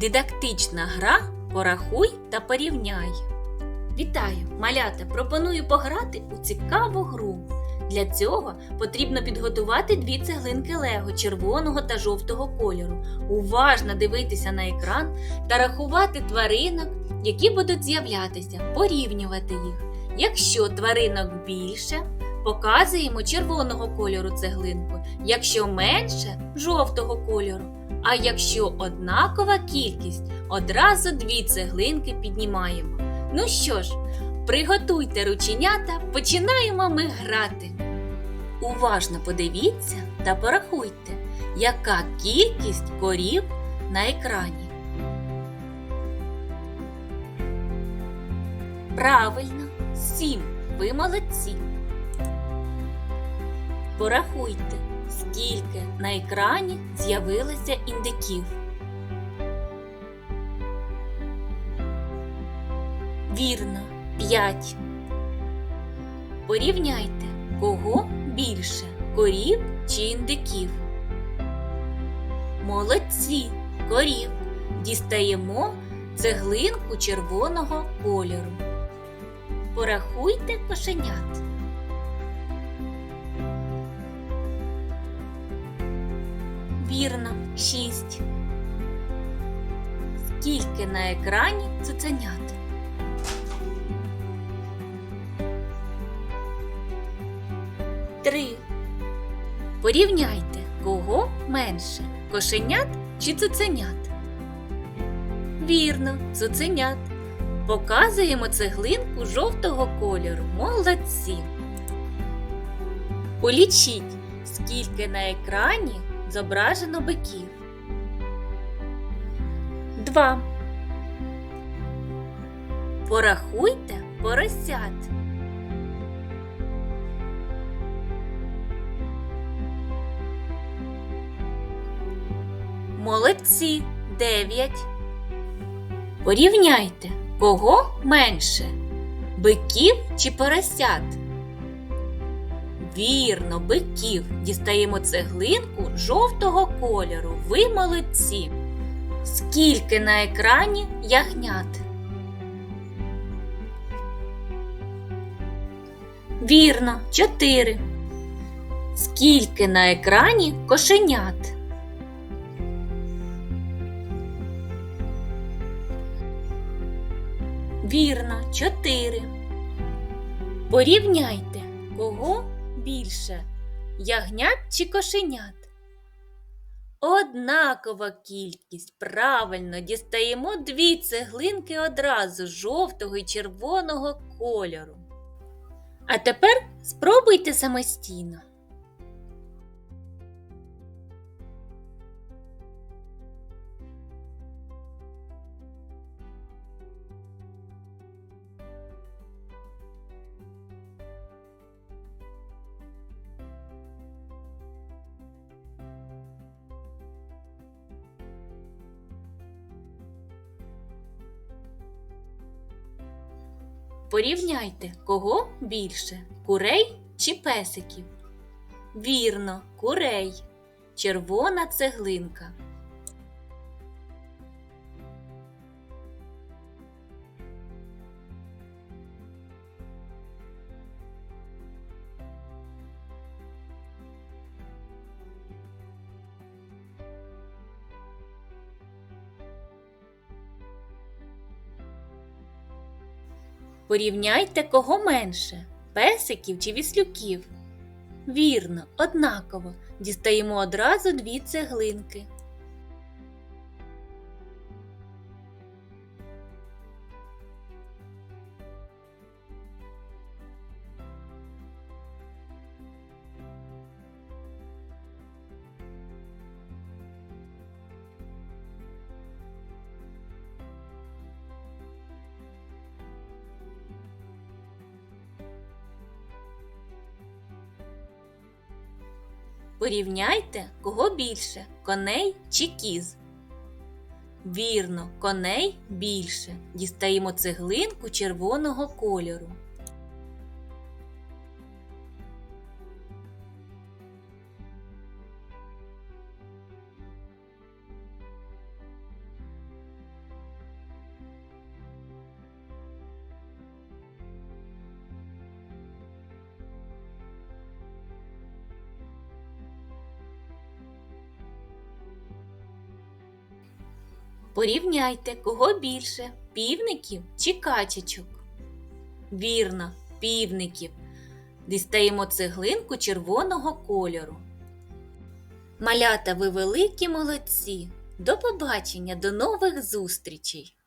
Дидактична гра Порахуй та порівняй. Вітаю, малята! Пропоную пограти у цікаву гру. Для цього потрібно підготувати дві цеглинки Лего червоного та жовтого кольору, уважно дивитися на екран та рахувати тваринок, які будуть з'являтися, порівнювати їх. Якщо тваринок більше, показуємо червоного кольору цеглинку, якщо менше жовтого кольору. А якщо однакова кількість, одразу дві цеглинки піднімаємо. Ну що ж, приготуйте рученята, починаємо ми грати. Уважно подивіться та порахуйте, яка кількість корів на екрані. Правильно, сім. Ви молодці. Порахуйте, скільки на екрані з'явилося індиків. Вірно, 5. Порівняйте, кого більше корів чи індиків. Молодці, корів. Дістаємо цеглинку червоного кольору. Порахуйте кошенят. Вірно, 6. Скільки на екрані цуценят? Три. Порівняйте, кого менше кошенят чи цуценят. Вірно, цуценят. Показуємо цеглинку жовтого кольору. Молодці. Полічіть, скільки на екрані зображено биків. Два. Порахуйте поросят. Молодці. Дев'ять. Порівняйте, кого менше биків чи поросят. Вірно, биків. Дістаємо цеглинку жовтого кольору. Ви молодці. Скільки на екрані ягнят? Вірно, чотири. Скільки на екрані кошенят? Вірно, чотири. Порівняйте, кого більше ягнят чи кошенят? Однакова кількість. Правильно дістаємо дві цеглинки одразу жовтого і червоного кольору. А тепер спробуйте самостійно. Порівняйте, кого більше курей чи песиків. Вірно, курей. Червона цеглинка. Порівняйте, кого менше песиків чи віслюків. Вірно, однаково дістаємо одразу дві цеглинки. Порівняйте, кого більше коней чи кіз. Вірно, коней більше. Дістаємо цеглинку червоного кольору. Порівняйте, кого більше півників чи качечок. Вірно, півників. Дістаємо цеглинку червоного кольору. Малята, ви великі молодці. До побачення, до нових зустрічей!